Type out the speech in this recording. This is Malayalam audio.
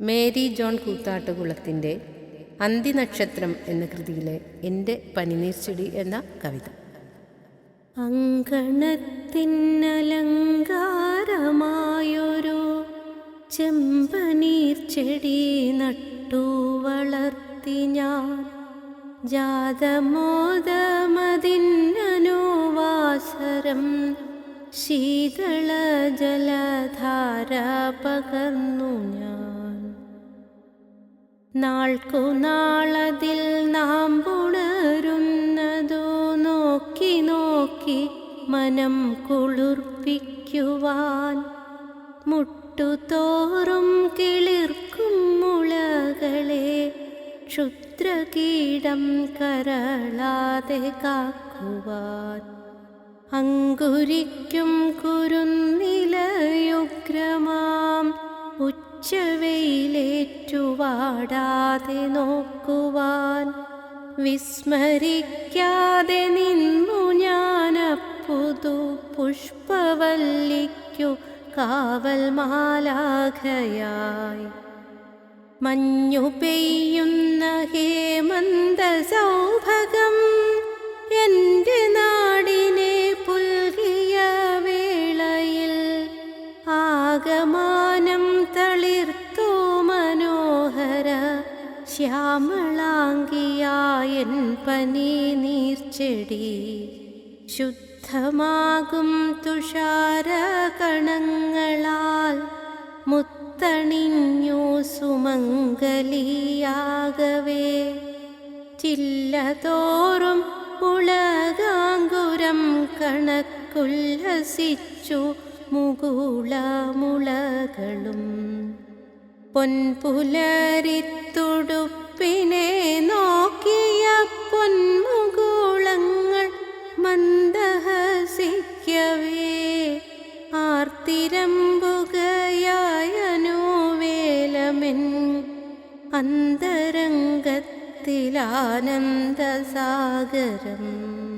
മേരി ജോൺ കൂത്താട്ടുകുളത്തിന്റെ അന്തിനക്ഷത്രം എന്ന കൃതിയിലെ എന്റെ പനിനീർച്ചെടി എന്ന കവിത. അങ്കണത്തിനലങ്കാരമായൊരു ചെമ്പനീർച്ചെടി നട്ടു വളർത്തി ഞാൻ. ജാതമോദമതിന്നനുവാസരം ശീതള ജലധാര പകർന്നു ഞാൻ. നാൾക്കു നാളതിൽ നാം പുണരുന്നതോ നോക്കി നോക്കി മനം കുളിർപ്പിക്കുവാൻ മുട്ടുതോറും കിളിർക്കും മുളകളെ ക്ഷുദ്രകീടം കരളാതെ കാക്കുവാൻ. അങ്കുരിക്കും കുരുന്നിലയുഗ്രമാം ഉച്ചവെയിലേറ്റുവാടാതെ നോക്കുവാൻ വിസ്മരിക്കാതെ നിന്നു ഞാനപ്പുതു പുഷ്പവല്ലിക്കു കാവൽ മാലാഖയായി. മഞ്ഞു പെയ്യുന്ന ഹേമന്ത സൗഭഗം ശ്യാമളാംഗിയായൻ പനി നീർച്ചെടി. ശുദ്ധമാകും തുഷാരകണങ്ങളാൽ മുത്തണിഞ്ഞു സുമംഗലിയാകവേ. ചില്ലതോറും ഉളകാങ്കുരം കണക്കുല്ലസിച്ചു മുകുളമുളകളും പൊൻപുലരിത്തുടുപ്പിനെ നോക്കിയ പൊന്മുകുളങ്ങൾ മന്ദഹസിക്കവേ. ആർത്തിരമ്പുകയായനുവേലമെൻ അന്തരംഗത്തിലാനന്ദസാഗരം.